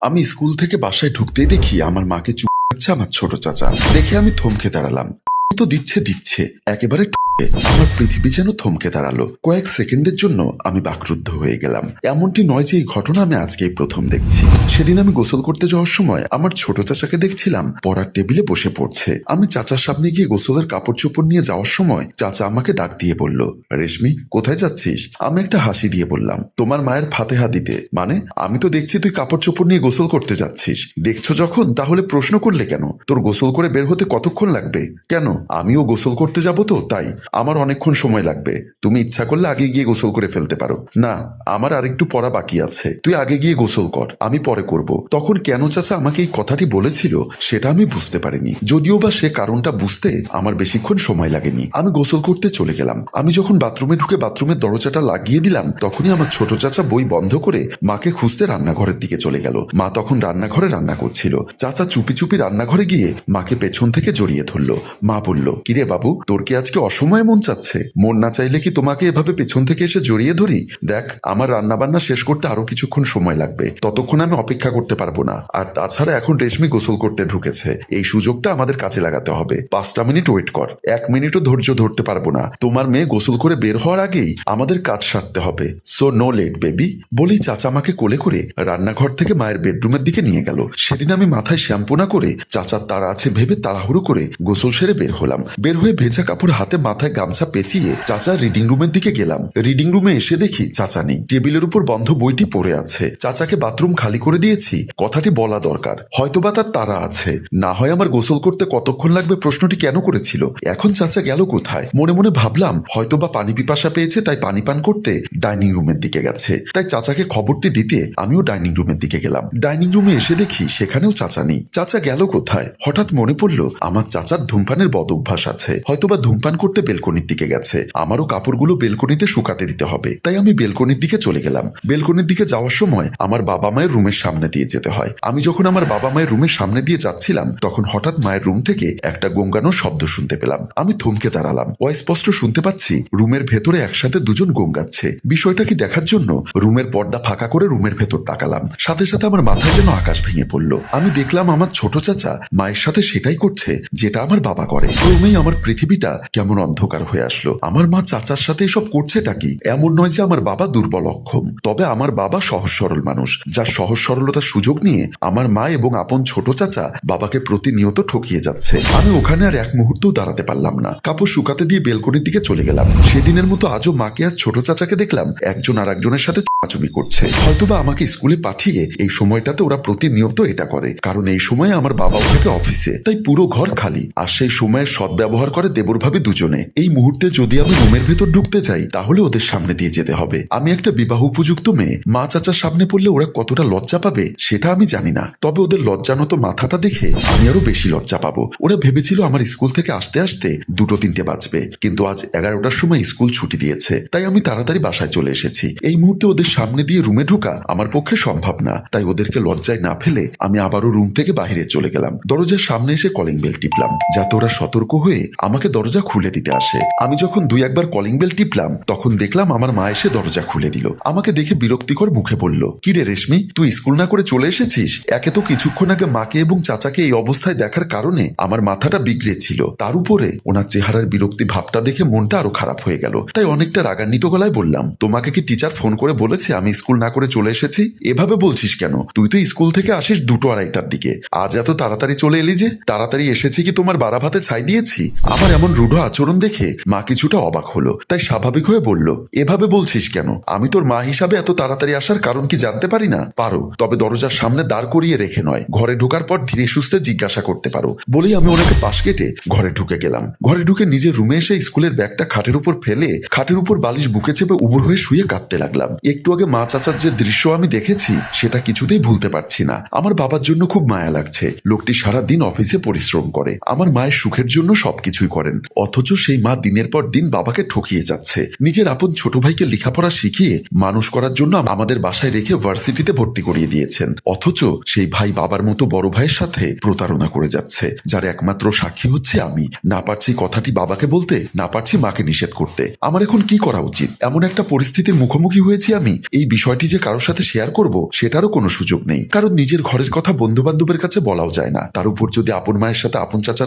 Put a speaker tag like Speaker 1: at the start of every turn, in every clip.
Speaker 1: আমি স্কুল থেকে বাসায় ঢুকতেই দেখি আমার মাকে চুপ আমার ছোট চাচা। দেখে আমি থমকে দাঁড়ালাম। তো দিচ্ছে দিচ্ছে। একেবারে আমার পৃথিবী যেন থমকে দাঁড়াল। কয়েক সেকেন্ডের জন্য আমি বাকরুদ্ধ হয়ে গেলাম। এমনটি নয় যে এই ঘটনা আমি আজকেই প্রথম দেখছি। সেদিন আমি গোসল করতে যাওয়ার সময় আমার ছোট চাচাকে দেখছিলাম। পড়ার টেবিলে বসে পড়ছে। আমি চাচার সামনে গিয়ে গোসলের কাপড় চোপড় নিয়ে যাওয়ার সময় চাচা আমাকে ডাক দিয়ে বলল, রেশমি, কোথায় যাচ্ছিস? আমি একটা হাসি দিয়ে বললাম, তোমার মায়ের ফাতেহা দিতে মানে আমি তো দেখছি তুই কাপড় চোপড় নিয়ে গোসল করতে যাচ্ছিস। দেখছ যখন? তাহলে প্রশ্ন করলে কেন? তোর গোসল করে বের হতে কতক্ষণ লাগবে? কেন? আমিও গোসল করতে যাব তো, তাই আমার অনেকক্ষণ সময় লাগবে। তুমি ইচ্ছা করলে আগে গিয়ে গোসল করে ফেলতে পারো। না, আমার আরেকটু পড়া বাকি আছে। তুই আগে গিয়ে গোসল কর, আমি পরে করব। তখন কেন চাচা আমাকে এই কথাটি বলেছিল, সেটা আমি বুঝতে পারিনি। যদিও বা সে কারণটা বুঝতে আমার বেশিক্ষণ সময় লাগেনি। আমি গোসল করতে চলে গেলাম। আমি যখন বাথরুমে ঢুকে বাথরুমের দরজাটা লাগিয়ে দিলাম, তখনই আমার ছোট চাচা বই বন্ধ করে মাকে খুঁজতে রান্নাঘরের দিকে চলে গেল। মা তখন রান্নাঘরে রান্না করছিল। চাচা চুপি চুপি রান্নাঘরে গিয়ে মাকে পেছন থেকে জড়িয়ে ধরলো। মা বলল, কিরে বাবু, তোর কি আজকে অসময়ে মন চাচ্ছে? মন না চাইলে কি তোমাকে এভাবে পেছন থেকে এসে জড়িয়ে ধরি? দেখ, আমার রান্না বান্না শেষ করতে আরও কিছুক্ষণ সময় লাগবে। ততক্ষণ আমি অপেক্ষা করতে পারব না। আর তাছাড়া এখন রেশমি গোসল করতে ঢুকেছে। এই সুযোগটা আমাদের কাজে লাগাতে হবে। পাঁচটা মিনিট ওয়েট কর। এক মিনিটও ধৈর্য ধরতে পারব না। তোমার মেয়ে গোসল করে বের হওয়ার আগেই আমাদের কাজ সারতে হবে। So, no late, baby. বলেই চাচা আমাকে কোলে করে রান্নাঘর থেকে মায়ের বেডরুমের দিকে নিয়ে গেল। সেদিন আমি মাথায় শ্যাম্পু না করে চাচার তারা আছে ভেবে তাড়াহুড়ো করে গোসল সেরে বের হলাম। বের হয়ে ভেজা কাপড় হাতে মাথায় গামছা পেঁচিয়ে চাচা রিডিং রুমের দিকে গেলাম। রিডিং রুমে এসে দেখি চাচা নেই। টেবিলের উপর বন্ধ বইটি পড়ে আছে। চাচাকে বাথরুম খালি করে দিয়েছি। কথাটি বলা দরকার। হয়তোবা তার তারা আছে। না হয় আমার গোসল করতে কতক্ষণ লাগবে প্রশ্নটি কেন করেছিল? এখন চাচা গেল কোথায়? মনে মনে ভাবলাম, হয়তোবা পানি পিপাসা পেয়েছে, তাই পানি পান করতে ডাইনিং রুমের দিকে গেছে। তাই চাচাকে খবরটি দিতে আমিও ডাইনিং রুমের দিকে গেলাম। ডাইনিং রুমে এসে দেখি সেখানেও চাচা নেই। চাচা গেল কোথায়? হঠাৎ মনে পড়ল, আমার চাচার ধূমপানের বদ অভ্যাস আছে। হয়তোবা ধূমপান করতে বেলকনির দিকে গেছে। আমারও কাপড়গুলো বেলকনিতে শুকাতে দিতে হবে। তাই আমি বেলকনির দিকে চলে গেলাম। বেলকনির দিকে যাওয়ার সময় আমার বাবা মায়ের রুমের সামনে দিয়ে যেতে হয়। আমি যখন আমার বাবা মায়ের রুমের সামনে দিয়ে যাচ্ছিলাম, তখন হঠাৎ মায়ের রুম থেকে একটা গঙ্গানোর শব্দ শুনতে পেলাম। আমি থমকে দাঁড়ালাম। অস্পষ্ট শুনতে পাচ্ছি, রুমের ভেতরে একসাথে দুজন গঙ্গাচ্ছে। বিষয়টা কি দেখার জন্য? রুমের পর্দা ফাঁকা করে রুমের ভেতর তাকালাম। সাথে সাথে আমার মাথায় যেন আকাশ ভেঙে পড়ল। আমি দেখলাম আমার ছোট চাচা মায়ের সাথে সেটাই করছে, যেটা আমার বাবা করে। ক্রমেই আমার পৃথিবীটা কেমন অন্ধকার হয়ে আসলো। আমার মা চাচার সাথে এসব করছেটা কি? এমন নয় যে আমার বাবা দুর্বল অক্ষম। তবে আমার বাবা সহজ সরল মানুষ, যার সহজ সরলতার সুযোগ নিয়ে আমার মা এবং আপন ছোট চাচা বাবাকে প্রতিনিয়ত ঠকিয়ে যাচ্ছে। আমি ওখানে আর এক মুহূর্তও দাঁড়াতে পারলাম না। কাপড় শুকাতে দিয়ে বেলকনির দিকে চলে গেলাম। সেদিনের মতো আজও মাকে আর ছোট চাচাকে দেখলাম একজন আর একজনের সাথে চুমাচুমি করছে। হয়তোবা আমাকে স্কুলে পাঠিয়ে এই সময়টাতে ওরা প্রতিনিয়ত এটা করে। কারণ এই সময়ে আমার বাবাও থাকে অফিসে, তাই পুরো ঘর খালি। আর সেই সময়ের সদ্ব্যবহার করে দেবর ভাবে দুজনে। এই মুহূর্তে যদি আমি রুমের ভেতর ঢুকতে চাই, তাহলে ওদের সামনে দিয়ে যেতে হবে। আমি একটা বিবাহ উপযুক্ত মেয়ে। মা চাচার সামনে পড়লে ওরা কতটা লজ্জা পাবে, সেটা আমি জানি না। তবে ওদের লজ্জানত মাথাটা দেখে আমি আরও বেশি লজ্জা পাবো। ওরা ভেবেছিল আমার স্কুল থেকে আসতে আসতে দুটো তিনটে বাজবে। কিন্তু আজ এগারোটার সময় স্কুল ছুটি দিয়েছে, তাই আমি তাড়াতাড়ি বাসায় চলে এসেছি। এই মুহূর্তে ওদের সামনে দিয়ে রুমে ঢোকা আমার পক্ষে সম্ভব না। তাই ওদেরকে লজ্জায় না ফেলে আমি আবারও রুম থেকে বাইরে চলে গেলাম। দরজার সামনে এসে কলিং বেল টিপলাম, যাতে ওরা সতর্ক হয়ে আমাকে দরজা খুলে দিতে আসে। আমি যখন দুই একবার কলিং বেল টিপলাম, তখন দেখলাম আমার মা এসে দরজা খুলে দিল। আমাকে দেখে বিরক্তিকর মুখে বলল, কি রে রেশমি, তুই স্কুল না করে চলে এসেছিস? একে তো কিছুক্ষণ আগে মাকে এবং চাচাকে এই অবস্থায় দেখার কারণে আমার মাথাটা বিগড়েছিল তার উপরে ওনার চেহারার বিরক্তি ভাবটা দেখে মনটা আরও খারাপ হয়ে গেল। তাই অনেকটা রাগান্বিত গলায় বললাম, তোমাকে কি টিচার ফোন করে বলেছে আমি স্কুল না করে চলে এসেছি? এভাবে বলছিস কেন? তুই তো স্কুল থেকে আসিস দুটো আড়াইটার দিকে। আজ এত তাড়াতাড়ি চলে এলি যে? তাড়াতাড়ি এসেছি কি তোমার বাড়া ভাতে ছাই দিয়েছি আমার এমন রূঢ় আচরণ দেখে মা কিছুটা অবাক হলো, তাই স্বাভাবিক হয়ে বলল, এভাবে বলছিস কেন? আমি তোর মা হিসাবে এত তাড়াতাড়ি আসার কারণ কি জানতে পারি না? পারো, তবে দরজার সামনে দাঁড় করিয়ে রেখে নয়, ঘরে ঢোকার পর ধীরে সুস্থে জিজ্ঞাসা করতে পারো। বলেই আমি ওনাকে পাশ কেটে ঘরে ঢুকে গেলাম। ঘরে ঢুকে নিজের রুমে এসে স্কুলের ব্যাগটা খাটের উপর ফেলে, খাটের উপর বালিশ বুকে চেপে উবর হয়ে শুয়ে কাঁদতে লাগলাম। একটু আগে মা চাচার যে দৃশ্য আমি দেখেছি, সেটা কিছুতেই ভুলতে পারছি না। আমার বাবার জন্য খুব মায়া লাগছে। লোকটি সারা দিন অফিসে পরিশ্রম করে। আমার মায়ের সুখের জন্য সবকিছুই করেন। অথচ সেই মা দিনের পর দিন বাবাকে ঠকিয়ে যাচ্ছে। নিজের আপন ছোট ভাইকে লেখাপড়া শিখিয়ে মানুষ করার জন্য আমাদের বাসায় রেখে ভার্সিটিতে ভর্তি করিয়ে দিয়েছেন। অথচ সেই ভাই বাবার মতো বড় ভাইয়ের সাথে প্রতারণা করে যাচ্ছে। যার একমাত্র সাক্ষী হচ্ছে আমি। না পারছি কথাটি বাবাকে বলতে, না পারছি মাকে নিষেধ করতে। আমার এখন কি করা উচিত? এমন একটা পরিস্থিতির মুখোমুখি হয়েছি আমি। এই বিষয়টি যে কারোর সাথে শেয়ার করব, সেটারও কোনো সুযোগ নেই। কারণ নিজের ঘরের কথা বন্ধু বান্ধবের কাছে বলাও যায় না। তার উপর যদি আপন মায়ের সাথে আপন চাচার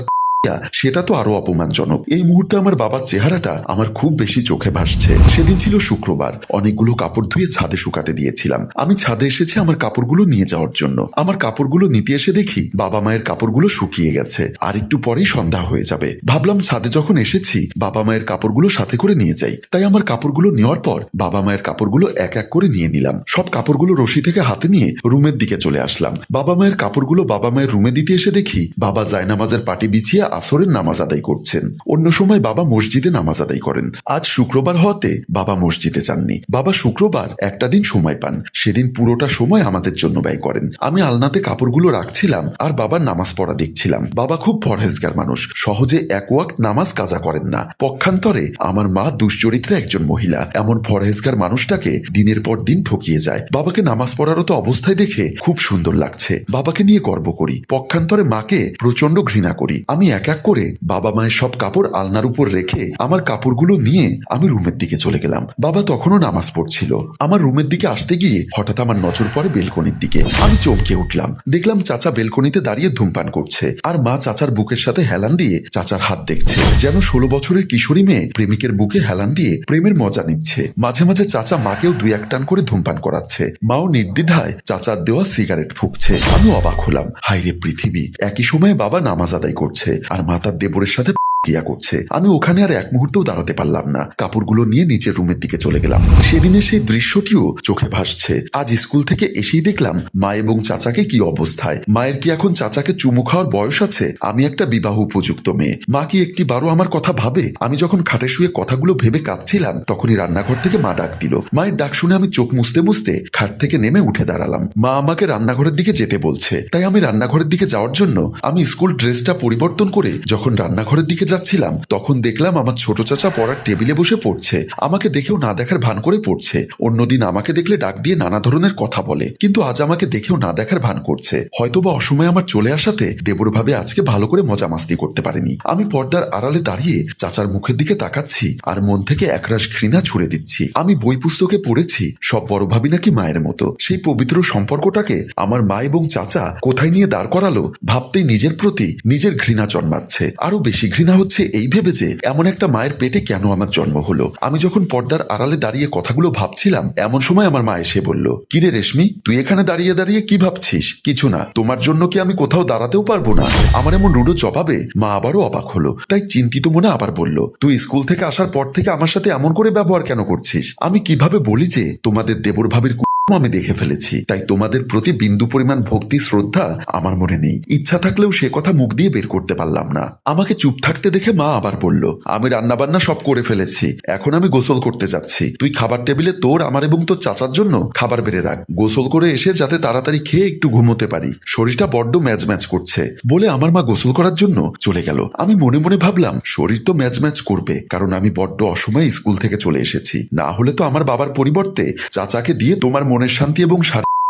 Speaker 1: সেটা তো আরও অপমানজনক। এই মুহূর্তে আমার বাবার চেহারাটা আমার খুব বেশি চোখে ভাসছে। সেদিন ছিল শুক্রবার। অনেকগুলো কাপড় ধুয়ে ছাদে শুকাতে দিয়েছিলাম। আমি ছাদে এসেছি আমার কাপড়গুলো নিয়ে যাওয়ার জন্য। আমার কাপড়গুলো নিতে এসে দেখি বাবা মায়ের কাপড়গুলো শুকিয়ে গেছে। আর একটু পরেই সন্ধ্যা হয়ে যাবে। ভাবলাম ছাদে যখন এসেছি, বাবা মায়ের কাপড়গুলো সাথে করে নিয়ে যাই। তাই আমার কাপড়গুলো নেওয়ার পর বাবা মায়ের কাপড়গুলো এক এক করে নিয়ে নিলাম। সব কাপড়গুলো রশি থেকে হাতে নিয়ে রুমের দিকে চলে আসলাম। বাবা মায়ের কাপড়গুলো বাবা মায়ের রুমে দিতে এসে দেখি বাবা জায়নামাজের পাটি বিছিয়ে আসরের নামাজ আদায় করছেন। অন্য সময় বাবা মসজিদে নামাজ আদায় করেন। আজ শুক্রবার হওয়াতে বাবা মসজিদে যাননি। বাবা শুক্রবার একটা দিন সময় পান। সেদিন পুরোটা সময় আমাদের জন্য ব্যয় করেন। আমি আলনাতে কাপড়গুলো রাখছিলাম আর বাবার নামাজ পড়া দেখছিলাম। বাবা খুব পরহেজগার মানুষ। সহজে এক ওয়াক্ত নামাজ কাজা করেন না। পক্ষান্তরে আমার মা দুশ্চরিত্রে একজন মহিলা। এমন পরহেজগার মানুষটাকে দিনের পর দিন ঠকিয়ে যায়। বাবাকে নামাজ পড়ারত অবস্থায় দেখে খুব সুন্দর লাগছে। বাবাকে নিয়ে গর্ব করি। পক্ষান্তরে মাকে প্রচণ্ড ঘৃণা করি। আমি এক এক করে বাবা মায়ের সব কাপড় আলনার উপর রেখে আমার কাপড়গুলো নিয়ে আমি রুমের দিকে চলে গেলাম। বাবা তখনও নামাজ পড়ছিল। আমার রুমের দিকে আসতে গিয়ে হঠাৎ আমার নজর পড়ে বেলকনির দিকে। আমি চমকে উঠলাম। দেখলাম চাচা বেলকনিতে দাঁড়িয়ে ধূমপান করছে আর মা চাচার বুকের সাথে হেলান দিয়ে চাচার হাত দেখছে। যেন ষোলো বছরের কিশোরী মেয়ে প্রেমিকের বুকে হেলান দিয়ে প্রেমের মজা নিচ্ছে। মাঝে মাঝে চাচা মাকেও দুই এক টান করে ধূমপান করাচ্ছে। মাও নির্দ্বিধায় চাচার দেওয়া সিগারেট ফুঁকছে। আমি অবাক হলাম। হাইরে পৃথিবী! একই সময়ে বাবা নামাজ আদায় করছে। আর মাতার দেবরের সাথে ক্রিয়া করছে। আমি ওখানে আর এক মুহূর্তেও দাঁড়াতে পারলাম না। কাপড়গুলো নিয়ে নিচের রুমের দিকে চলে গেলাম। সেদিনের সেই দৃশ্যটিও চোখে ভাসছে। আজ স্কুল থেকে এসেই দেখলাম মা এবং চাচাকে কি অবস্থায়। মায়ের কি এখন চাচাকে চুমু খাওয়ার বয়স আছে? আমি একটা বিবাহ উপযুক্ত মেয়ে। মা কি একটি বারো আমার কথা ভাবে? আমি যখন খাটে শুয়ে কথাগুলো ভেবে কাঁদছিলাম, তখনই রান্নাঘর থেকে মা ডাক দিল। মায়ের ডাক শুনে আমি চোখ মুছতে মুছতে খাট থেকে নেমে উঠে দাঁড়ালাম। মা আমাকে রান্নাঘরের দিকে যেতে বলছে। তাই আমি রান্নাঘরের দিকে যাওয়ার জন্য আমি স্কুল ড্রেসটা পরিবর্তন করে যখন রান্নাঘরের দিকে যাচ্ছিলাম, তখন দেখলাম আমার ছোট চাচা পড়ার টেবিলে বসে পড়ছে। আমাকে দেখেও না দেখার ভান করে পড়ছে। অন্যদিন আমাকে দেখলে ডাক দিয়ে নানা ধরনের কথা বলে, কিন্তু আজ আমাকে দেখেও না দেখার ভান করছে। হয়তোবা অসময়ে আমার চলে আসাতে দেবর ভাবে আজকে ভালো করে মজা মাস্তি করতে পারেনি। আমি পর্দার আড়ালে দাঁড়িয়ে চাচার মুখের দিকে তাকাচ্ছি আর মন থেকে একরাশ ঘৃণা ছুড়ে দিচ্ছি। আমি বই পুস্তকে পড়েছি, সব বড় ভাবি নাকি মায়ের মতো। সেই পবিত্র সম্পর্কটাকে আমার মা এবং চাচা কোথায় নিয়ে দাঁড় করালো ভাবতেই নিজের প্রতি নিজের ঘৃণা জন্মাচ্ছে। আরও বেশি ঘৃণা হচ্ছে এই ভেবে যে এমন একটা মায়ের পেটে কেন আমার জন্ম হলো? আমি যখন পর্দার আড়ালে দাঁড়িয়ে কথাগুলো ভাবছিলাম, এমন সময় আমার মা এসে বলল কিরে রেশমি, তুই এখানে দাঁড়িয়ে দাঁড়িয়ে কি ভাবছিস? কিছু না, তোমার জন্য কি আমি কোথাও দাঁড়াতেও পারব না? আমার এমন রুডো জবাবে মা আবারও অবাক হলো, তাই চিন্তিত মনে আবার বলল, তুই স্কুল থেকে আসার পর থেকে আমার সাথে এমন করে ব্যবহার কেন করছিস? আমি কীভাবে বলি যে তোমাদের দেবর ভাবির আমি দেখে ফেলেছি। তাই তোমাদের প্রতি বিন্দু পরিমাণ ভক্তি, শ্রদ্ধা আমার মনে নেই। ইচ্ছা থাকলেও সে কথা মুখ দিয়ে বের করতে পারলাম না। আমাকে চুপ থাকতে দেখে মা আবার বলল, আমি রান্না বান্না সব করে ফেলেছি। এখন আমি গোসল করতে যাচ্ছি। তুই খাবার টেবিলে তোর, আমার এবং তোর চাচার জন্য খাবার বেড়ে রাখ। গোসল করে এসে যাতে তাড়াতাড়ি খেয়ে একটু ঘুমোতে পারি। শরীরটা বড্ড ম্যাচ ম্যাচ করছে। বলে আমার মা গোসল করার জন্য চলে গেল। আমি মনে মনে ভাবলাম, শরীর তো ম্যাচ ম্যাচ করবে, কারণ আমি বড্ড অসময়ে স্কুল থেকে চলে এসেছি। না হলে তো আমার বাবার পরিবর্তে চাচাকে দিয়ে তোমার মনের শান্তি এবং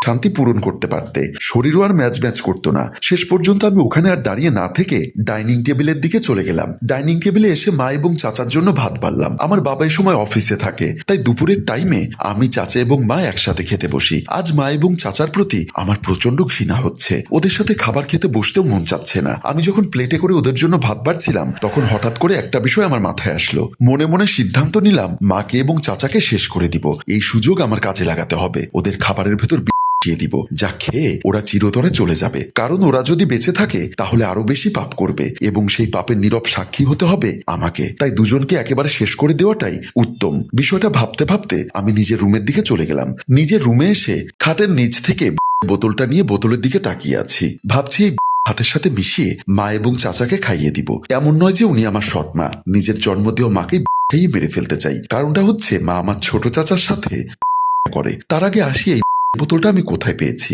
Speaker 1: শান্তি পূরণ করতে পারতে। শরীরও আর ম্যাচ ম্যাচ করতো না। শেষ পর্যন্ত আমি ওখানে আর দাঁড়িয়ে না থেকে ডাইনিং টেবিলের দিকে চলে গেলাম। ডাইনিং টেবিলে এসে মা এবং চাচার জন্য ভাত বাড়লাম। আমার বাবা এই সময় অফিসে থাকে। তাই দুপুরের টাইমে আমি চাচা এবং মা একসাথে খেতে বসি। আজ মা এবং চাচার প্রতি আমার প্রচণ্ড ঘৃণা হচ্ছে। ওদের সাথে খাবার খেতে বসতেও মন চাচ্ছে না। আমি যখন প্লেটে করে ওদের জন্য ভাত বাড়ছিলাম, তখন হঠাৎ করে একটা বিষয় আমার মাথায় আসলো। মনে মনে সিদ্ধান্ত নিলাম, মাকে এবং চাচাকে শেষ করে দিব। এই সুযোগ আমার কাজে লাগাতে হবে। ওদের খাবারের ভেতর দিয়ে দিব, যা খেয়ে ওরা চিরতরে চলে যাবে। কারণ ওরা যদি বেঁচে থাকে, তাহলে আরও বেশি পাপ করবে, এবং সেই পাপের নীরব সাক্ষী হতে হবে আমাকে। তাই দুজনকে একেবারে শেষ করে দেওয়াটাই উত্তম। বিষয়টা ভাবতে ভাবতে আমি নিজের রুমের দিকে চলে গেলাম। নিজের রুমে এসে খাটের নিচ থেকে বোতলটা নিয়ে বোতলের দিকে তাকিয়ে আছি। ভাবছি হাতের সাথে মিশিয়ে মা এবং চাচাকে খাইয়ে দিব। এমন নয় যে উনি আমার সৎ মা। নিজের জন্ম দেওয়া মাকে মেরে ফেলতে চাই। কারণটা হচ্ছে মা আমার ছোট চাচার সাথে করে। তার আগে আসি এই বোতলটা আমি কোথায় পেয়েছি?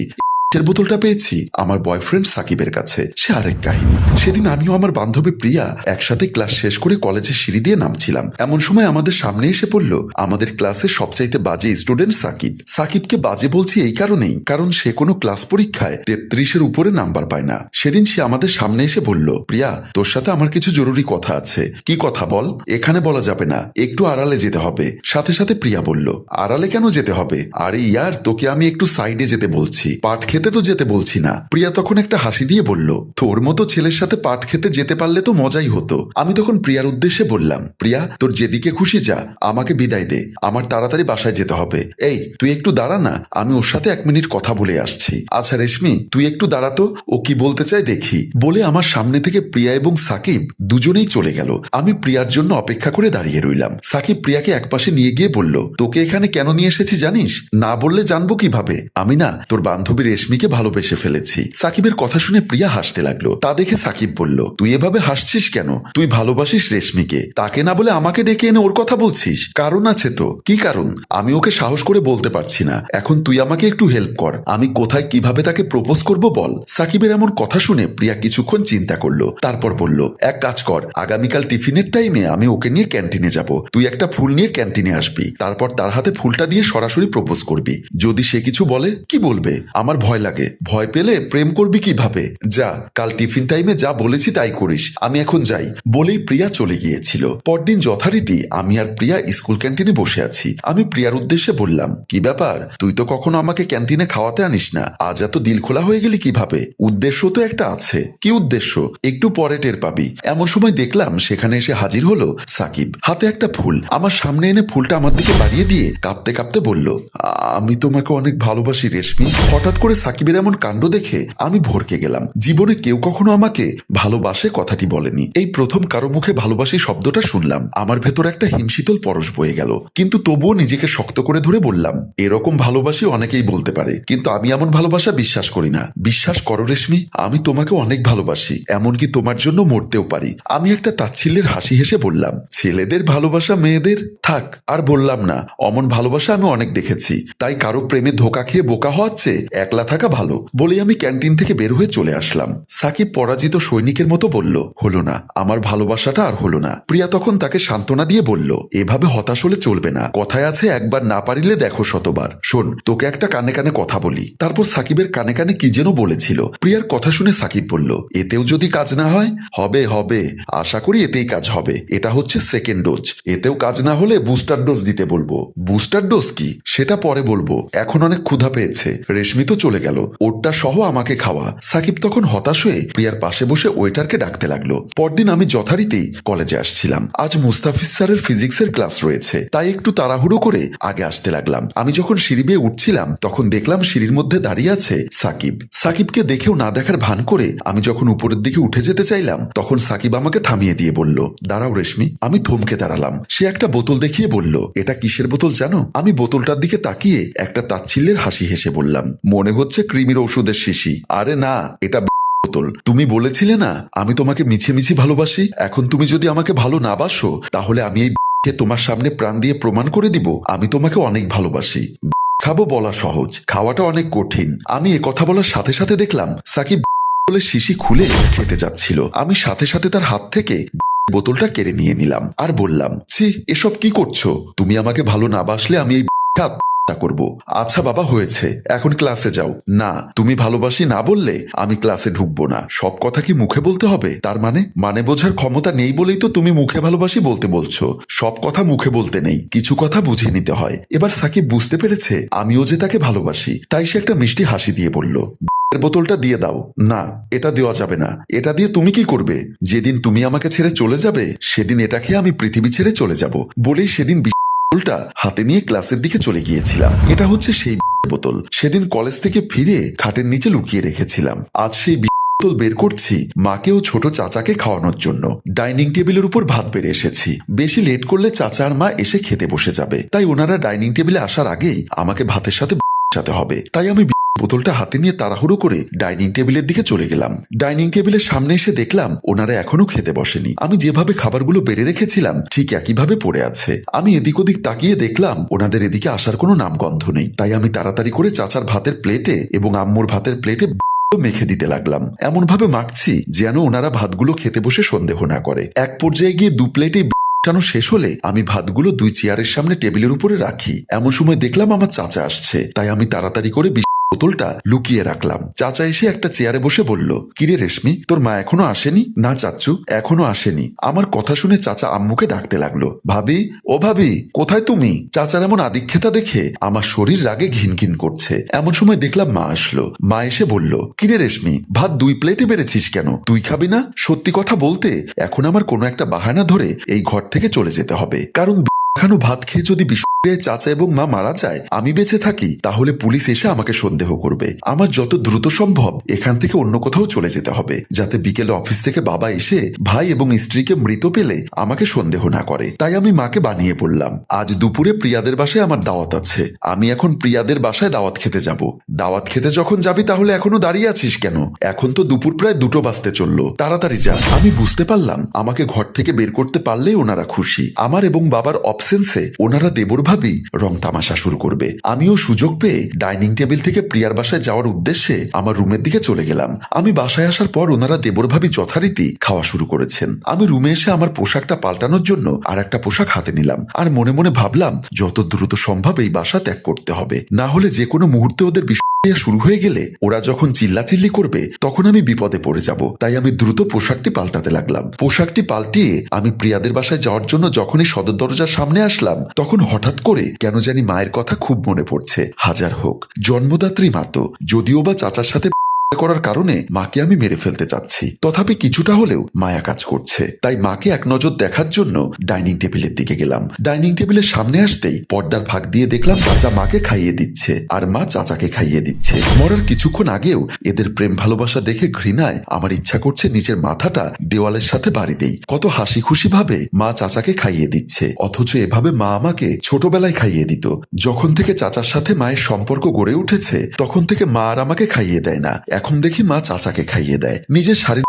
Speaker 1: এর বোতলটা পেয়েছি। আমার বয়ফ্রেন্ড সাকিবের কাছে। সে আরেক কাহিনী। সেদিন আমিও আমার বান্ধবী প্রিয়া একসাথে ক্লাস শেষ করে কলেজের সিঁড়ি দিয়ে নামছিলাম। এমন সময় আমাদের সামনে এসে পড়ল আমাদের ক্লাসে সবচাইতে বাজে স্টুডেন্ট সাকিব। সাকিবকে বাজে বলছি এই কারণেই, কারণ সে কোনো ক্লাস পরীক্ষায় তেত্রিশের উপরে নাম্বার পায় না। সেদিন সে আমাদের সামনে এসে বলল, প্রিয়া, তোর সাথে আমার কিছু জরুরি কথা আছে। কি কথা বল? এখানে বলা যাবে না। একটু আড়ালে যেতে হবে। সাথে সাথে প্রিয়া বলল, আড়ালে কেন যেতে হবে? আরে ইয়ার, তোকে আমি একটু সাইডে যেতে বলছি। পাট খেতে তো যেতে বলছি না। প্রিয়া তখন একটা হাসি দিয়ে বলল, তোর মতো ছেলের সাথে পাট খেতে যেতে পারলে তো মজাই হতো। আমি তখন প্রিয়ার উদ্দেশ্যে বললাম, প্রিয়া, তোর যেদিকে খুশি যা, আমাকে বিদায় দে, আমার তাড়াতাড়ি বাসায় যেতে হবে। এই, তুই একটু দাঁড়া না, আমি ওর সাথে এক মিনিট কথা বলে আসছি। আচ্ছা রেশমি, তুই একটু দাঁড়াতো ও কি বলতে চায় দেখি। বলে আমার সামনে থেকে প্রিয়া এবং সাকিব দুজনেই চলে গেল। আমি প্রিয়ার জন্য অপেক্ষা করে দাঁড়িয়ে রইলাম। সাকিব প্রিয়াকে একপাশে নিয়ে গিয়ে বলল, তোকে এখানে কেন নিয়ে এসেছি জানিস? না বললে জানব কীভাবে? আমি না, তোর বান্ধবী রেশমিকে ভালোবেসে ফেলেছি। সাকিবের কথা শুনে প্রিয়া হাসতে লাগল। তা দেখে সাকিব বলল, তুই এভাবে হাসছিস কেন? তুই ভালোবাসিস রেশমিকে। তাকে না বলে আমাকে ডেকে এনে ওর কথা বলছিস। কারণ আছে তো। কি কারণ? আমি ওকে সাহস করে বলতে পারছি না। এখন তুই আমাকে একটু হেল্প কর। আমি কোথায় কীভাবে তাকে প্রপোজ করব বল? সাকিবের এমন কথা শুনে প্রিয়া কিছুক্ষণ চিন্তা করল। তারপর বলল, এক কাজ কর। আগামীকাল টিফিনের টাইমে আমি ওকে নিয়ে ক্যান্টিনে যাব। তুই একটা ফুল নিয়ে ক্যান্টিনে আসবি। তারপর তার হাতে ফুলটা দিয়ে সরাসরি প্রপোজ করবি। যদি সে কিছু বলে, কি বলবে? আমার ভয় লাগে। ভয় পেলে প্রেম করবি কীভাবে? যা, কাল টিফিন টাইমে যা বলেছি তাই করিস। আমি এখন যাই। বলেই প্রিয়া চলে গিয়েছিল। পরদিন যথারীতি আমি আর প্রিয়া স্কুল ক্যান্টিনে বসে আছি। আমি প্রিয়ার উদ্দেশ্যে বললাম, কি ব্যাপার? তুই তো কখনো আমাকে ক্যান্টিনে খাওয়াতে আনিস না। আজ এত দিল খোলা হয়ে গেলি কীভাবে? উদ্দেশ্য তো একটা আছে। কি উদ্দেশ্য? একটু পরে টের পাবি। এমন সময় দেখলাম সেখানে এসে হাজির হলো সাকিব। হাতে একটা ফুল। আমার সামনে এনে ফুলটা আমার দিকে বাড়িয়ে দিয়ে কাঁপতে কাঁপতে বলল আমি তোমাকে অনেক ভালোবাসি রেশমি। হঠাৎ করে সাকিবের এমন কাণ্ড দেখে আমি ভরকে গেলাম। জীবনে কেউ কখনো আমাকে ভালোবাসে কথাটি বলেনি। এই প্রথম কারও মুখে ভালোবাসি শব্দটা শুনলাম। আমার ভেতর একটা হিমশীতল পরশ বয়ে গেল। কিন্তু তবুও নিজেকে শক্ত করে ধরে বললাম, এরকম ভালোবাসি অনেকেই বলতে পারে, কিন্তু আমি এমন ভালোবাসা বিশ্বাস করি না। বিশ্বাস করো রেশমি, আমি তোমাকে অনেক ভালোবাসি, এমনকি তোমার জন্য মরতেও পারি। আমি একটা তাচ্ছিল্যের হাসি হেসে বললাম, ছেলেদের ভালোবাসা মেয়েদের? থাক, আর বললাম না। অমন ভালোবাসা আমি অনেক দেখেছি। তাই কারও প্রেমে ধোকা খেয়ে বোকা হওয়াচ্ছে একলা ভালো। বলে আমি ক্যান্টিন থেকে বের হয়ে চলে আসলাম। সাকিব পরাজিত সৈনিকের মতো বলল, হলো না, আমার ভালোবাসাটা আর হলো না। প্রিয়া তখন তাকে সান্ত্বনা দিয়ে বলল, এভাবে হতাশ হলে চলবে না। কথায় আছে, একবার না পারিলে দেখো শতবার। শোন, তোকে একটা কানে কানে কথা বলি। তারপর সাকিবের কানে কানে কি যেন বলেছিল, প্রিয়ার কথা শুনে সাকিব বলল, এতেও যদি কাজ না হয়? হবে হবে। আশা করি এতেই কাজ হবে। এটা হচ্ছে সেকেন্ড ডোজ এতেও কাজ না হলে বুস্টার ডোজ দিতে বলব। বুস্টার ডোজ কি? সেটা পরে বলব। এখন অনেক ক্ষুধা পেয়েছে। রেশমি তো চলে গেল। ওরটা সহ আমাকে খাওয়া। সাকিব তখন হতাশ হয়ে প্রিয়ার পাশে বসে ওয়েটারকে ডাকতে লাগল। পরদিন আমি যথারীতি কলেজে আসছিলাম। আজ মুস্তাফিজ স্যারের ফিজিক্সের ক্লাস রয়েছে। তাই একটু তাড়াহুড়ো করে আগে আসতে লাগলাম। আমি যখন সিঁড়ি বেয়ে উঠছিলাম, তখন দেখলাম সিঁড়ির মধ্যে দাঁড়িয়ে আছে সাকিব। সাকিবকে দেখেও না দেখার ভান করে আমি যখন উপরের দিকে উঠে যেতে চাইলাম, তখন সাকিব আমাকে থামিয়ে দিয়ে বলল, দাঁড়াও রেশমি। আমি থমকে দাঁড়ালাম। সে একটা বোতল দেখিয়ে বলল, এটা কিসের বোতল জানো? আমি বোতলটার দিকে তাকিয়ে একটা তাচ্ছিল্যের হাসি হেসে বললাম, মনে হচ্ছে ক্রিমির ওষুধের শিশি। আরে না, এটা বোতল। তুমি বলেছিলে না, আমি তোমাকে মিছে মিছি ভালোবাসি? এখন তুমি যদি আমাকে ভালো না বাসো, তাহলে আমি এই তোমার সামনে প্রাণ দিয়ে প্রমাণ করে দিব? আমি তোমাকে অনেক ভালোবাসি। খাব বলা সহজ, খাওয়াটা অনেক কঠিন। আমি এ কথা বলার সাথে সাথে দেখলাম, সাকিব বলে শিশি খুলে খেতে যাচ্ছিল। আমি সাথে সাথে তার হাত থেকে বোতলটা কেড়ে নিয়ে নিলাম। আর বললাম, ছি, এসব কি করছ? তুমি আমাকে ভালো না বাসলে আমি এই করব। আচ্ছা বাবা, হয়েছে। এখন ক্লাসে যাও। না, তুমি ভালোবাসি না বললে আমি ক্লাসে ঢুকবো না। সব কথা কি মুখে বলতে হবে? তার মানে মানে বোঝার ক্ষমতা নেই বলেই তো তুমি মুখে ভালোবাসি বলতে বলছো। সব কথা মুখে বলতে নেই। কিছু কথা বুঝে নিতে হয়। এবার সাকিব বুঝতে পেরেছে, আমিও যে তাকে ভালোবাসি। তাই সে একটা মিষ্টি হাসি দিয়ে বলল, এর বোতলটা দিয়ে দাও। না, এটা দেওয়া যাবে না। এটা দিয়ে তুমি কি করবে? যেদিন তুমি আমাকে ছেড়ে চলে যাবে, সেদিন এটা খেয়ে আমি পৃথিবী ছেড়ে চলে যাব। বলেই সেদিন বোতলটা হাতে নিয়ে ক্লাসের দিকে চলে গিয়েছিলাম। এটা হচ্ছে সেই বোতল। সেদিন কলেজ থেকে ফিরে খাটের নিচে লুকিয়ে রেখেছিলাম। আজ সেই বোতল বের করছি মাকে ও ছোট চাচাকে খাওয়ানোর জন্য। ডাইনিং টেবিলের উপর ভাত বেড়ে এসেছি। বেশি লেট করলে চাচা আর মা এসে খেতে বসে যাবে। তাই ওনারা ডাইনিং টেবিলে আসার আগেই আমাকে ভাতের সাথে হবে। তাই আমি বোতলটা হাতে নিয়ে তাড়াহুড়ো করে ডাইনিং টেবিলের দিকে চলে গেলাম। ডাইনিং টেবিলের সামনে এসে দেখলাম ওনারা এখনও খেতে বসেনি। আমি যেভাবে খাবারগুলো বেড়ে রেখেছিলাম, ঠিক একইভাবে পড়ে আছে। আমি এদিক ওদিক তাকিয়ে দেখলাম ওনাদের এদিকে আসার কোনো নামগন্ধ নেই। তাই আমি তাড়াতাড়ি করে চাচার ভাতের প্লেটে এবং আম্মুর ভাতের প্লেটে মেখে দিতে লাগলাম। এমন ভাবে মাখছি যেন ওনারা ভাতগুলো খেতে বসে সন্দেহ না করে। এক পর্যায়ে গিয়ে দু প্লেটে চানো শেষ হলে আমি ভাতগুলো দুই চেয়ারের সামনে টেবিলের উপরে রাখি। এমন সময় দেখলাম আমার চাচা আসছে। তাই আমি তাড়াতাড়ি করে বোতলটা লুকিয়ে রাখলাম। চাচা এসে একটা চেয়ারে বসে বলল, কিরে রেশমি, তোর মা এখনও আসেনি? না চাচ্ছু এখনও আসেনি। আমার কথা শুনে চাচা আম্মুকে ডাকতে লাগল, ভাবি, ও ভাবি, কোথায় তুমি? চাচার এমন আদিক্ষেতা দেখে আমার শরীর রাগে ঘিন ঘিন করছে। এমন সময় দেখলাম মা আসলো। মা এসে বলল, কিরে রেশমি, ভাত দুই প্লেটে বেড়েছিস কেন? তুই খাবি না? সত্যি কথা বলতে, এখন আমার কোনো একটা বাহানা ধরে এই ঘর থেকে চলে যেতে হবে। কারণ খানো ভাত খেয়ে যদি বিষ্ণুপ্রিয়ার চাচা এবং মা মারা যায়, আমি বেঁচে থাকি, তাহলে পুলিশ এসে আমাকে সন্দেহ করবে। আমার যত দ্রুত সম্ভব এখান থেকে অন্য কোথাও চলে যেতে হবে, যাতে বিকেলে অফিস থেকে বাবা এসে ভাই এবং স্ত্রীকে মৃত পেলে আমাকে সন্দেহ না করে। তাই আমি মাকে বানিয়ে পড়লাম আজ দুপুরে প্রিয়াদের বাসায় আমার দাওয়াত আছে। আমি এখন প্রিয়াদের বাসায় দাওয়াত খেতে যাব। দাওয়াত খেতে যখন যাবি তাহলে এখনও দাঁড়িয়ে আছিস কেন? এখন তো দুপুর প্রায় দুটো বাজতে চলল। তাড়াতাড়ি যা। আমি বুঝতে পারলাম, আমাকে ঘর থেকে বের করতে পারলেই ওনারা খুশি। আমার এবং বাবার অবসেন্সে ওনারা দেবর ভাবি রং তামাশা শুরু করবে। আমিও সুযোগ পেয়ে ডাইনিং টেবিল থেকে প্রিয়ার বাসায় যাওয়ার উদ্দেশ্যে আমার রুমের দিকে চলে গেলাম। আমি বাসায় আসার পর ওনারা দেবর ভাবি যথারীতি খাওয়া শুরু করেছেন। আমি রুমে এসে আমার পোশাকটা পাল্টানোর জন্য আর একটা পোশাক হাতে নিলাম আর মনে মনে ভাবলাম, যত দ্রুত সম্ভব এই বাসা ত্যাগ করতে হবে। না হলে যে কোনো মুহূর্তে ওদের শুরু হয়ে গেলে ওরা যখন চিল্লাচিল্লি করবে, তখন আমি বিপদে পড়ে যাব। তাই আমি দ্রুত পোশাকটি পাল্টাতে লাগলাম। পোশাকটি পাল্টিয়ে আমি প্রিয়াদের বাসায় যাওয়ার জন্য যখনই সদর দরজার সামনে আসলাম, তখন হঠাৎ করে কেন জানি মায়ের কথা খুব মনে পড়ছে। হাজার হোক। জন্মদাত্রী মাতো যদিও বা চাচার সাথে করার কারণে মাকে আমি মেরে ফেলতে চাচ্ছি। তথাপি কিছুটা হলেও মায়া কাজ করছে। তাই মাকে এক নজর দেখার জন্য ডাইনিং টেবিলের দিকে গেলাম। ডাইনিং টেবিলের সামনে আসতেই পর্দার ফাঁক দিয়ে দেখলাম চাচা মাকে খাইয়ে দিচ্ছে আর মা চাচাকে খাইয়ে দিচ্ছে। মরার কিছুক্ষণ আগেও এদের প্রেম ভালোবাসা দেখে ঘৃণায় আমার ইচ্ছা করছে নিজের মাথাটা দেওয়ালের সাথে বাড়ি দেই। কত হাসি খুশি ভাবে মা চাচাকে খাইয়ে দিচ্ছে। অথচ এভাবে মা আমাকে ছোটবেলায় খাইয়ে দিত। যখন থেকে চাচার সাথে মায়ের সম্পর্ক গড়ে উঠেছে, তখন থেকে মা আর আমাকে খাইয়ে দেয় না। এখন দেখি মা চাচাকে খাইয়ে দেয়। নিজের শারীর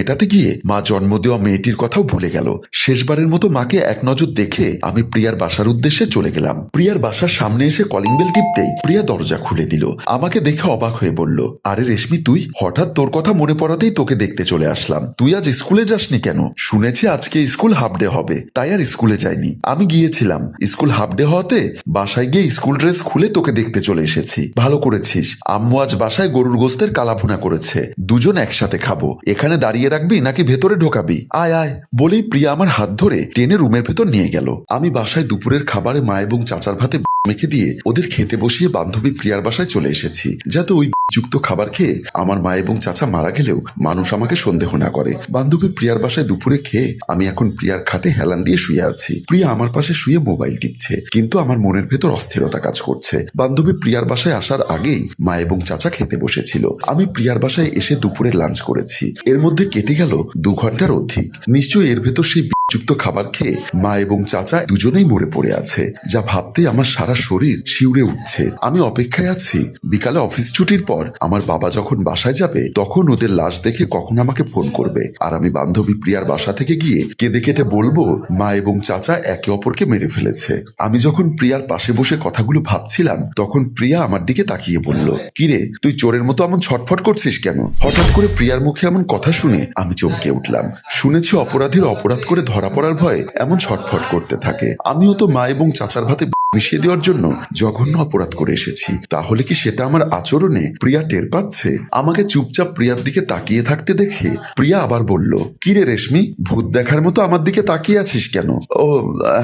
Speaker 1: মেটাতে গিয়ে মা জন্ম দেওয়া মেয়েটির কথাও ভুলে গেল। শেষবারের মতো মাকে এক নজর দেখে আমি প্রিয়ার বাসার উদ্দেশ্যে চলে গেলাম। প্রিয়ার বাসার সামনে এসে কলিং বেল টিপতেই প্রিয়া দরজা খুলে দিল। আমাকে দেখে অবাক হয়ে বলল, আরে রেশমি, তুই? হঠাৎ তোর কথা মনে পড়াতেই তোকে দেখতে চলে আসলাম। তুই আজ স্কুলে যাসনি কেন? শুনেছি আজকে স্কুল হাফ ডে হবে, তাই আর স্কুলে যাইনি। আমি গিয়েছিলাম। স্কুল হাফ ডে হওয়াতে বাসায় গিয়ে স্কুল ড্রেস খুলে তোকে দেখতে চলে এসেছি। ভালো করেছিস। আম্মু আজ বাসায় গরুর গোস্তের কালাভুনা করেছে। দুজন একসাথে খাব। এখানে দাঁড়িয়ে রাখবি নাকি ভেতরে ঢোকাবি? আয় আয়। বলেই প্রিয়া আমার হাত ধরে টেনে রুমের ভেতর নিয়ে গেল। আমি বাসায় দুপুরের খাবারে মা এবং চাচার ভাতে মেখে দিয়ে ওদের খেতে বসিয়ে বান্ধবী প্রিয়ার বাসায় চলে এসেছি। যাতে ওই যুক্ত খাবার খেয়ে আমার মা এবং চাচা মারা গেলেও মানুষ আমাকে সন্দেহ না করে। বান্ধবী প্রিয়ার বাসায় দুপুরে খেয়ে আমি এখন প্রিয়ার খাটে হেলান দিয়ে শুয়ে আছি। প্রিয়া আমার পাশে শুয়ে মোবাইল টিপছে, কিন্তু আমার মনের ভেতর অস্থিরতা কাজ করছে। বান্ধবী প্রিয়ার বাসায় আসার আগেই মা এবং চাচা খেতে বসেছিল। আমি প্রিয়ার বাসায় এসে দুপুরে লাঞ্চ করেছি। এর মধ্যে কেটে গেল দু ঘণ্টার অধিক নিশ্চয়ই এর ভেতর সেই যুক্ত খাবার খেয়ে মা এবং চাচা দুজনেই মরে পড়ে আছে, যা ভাবতে আমার সারা শরীর শিউরে উঠছে। আমি অপেক্ষায় আছি। বিকালে অফিস ছুটির পর আমার বাবা যখন বাসায় যাবে, তখন ওদের লাশ দেখে কখন আমাকে ফোন করবে। আর আমি বান্ধবী প্রিয়ার বাসা থেকে গিয়ে কেঁদে কেটে বলব, মা এবং চাচা একে অপরকে মেরে ফেলেছে। আমি যখন প্রিয়ার পাশে বসে কথাগুলো ভাবছিলাম, তখন প্রিয়া আমার দিকে তাকিয়ে বলল, কিরে, তুই চোরের মতো এমন ছটফট করছিস কেন? হঠাৎ করে প্রিয়ার মুখে এমন কথা শুনে আমি চমকে উঠলাম। শুনেছি অপরাধীর অপরাধ করে ধরা পড়ার ভয়ে এমন ছটফট করতে থাকে। আমিও তো মা এবং চাচার ভাতে মিশিয়ে দেওয়ার জন্য জঘন্য অপরাধ করে এসেছি। তাহলে কি সেটা আমার আচরণে প্রিয়া টের পাচ্ছে? আমাকে চুপচাপ প্রিয়ার দিকে তাকিয়ে থাকতে দেখে প্রিয়া আবার বলল, কিরে রেশমি, ভূত দেখার মতো আমার দিকে তাকিয়ে আছিস কেন? ও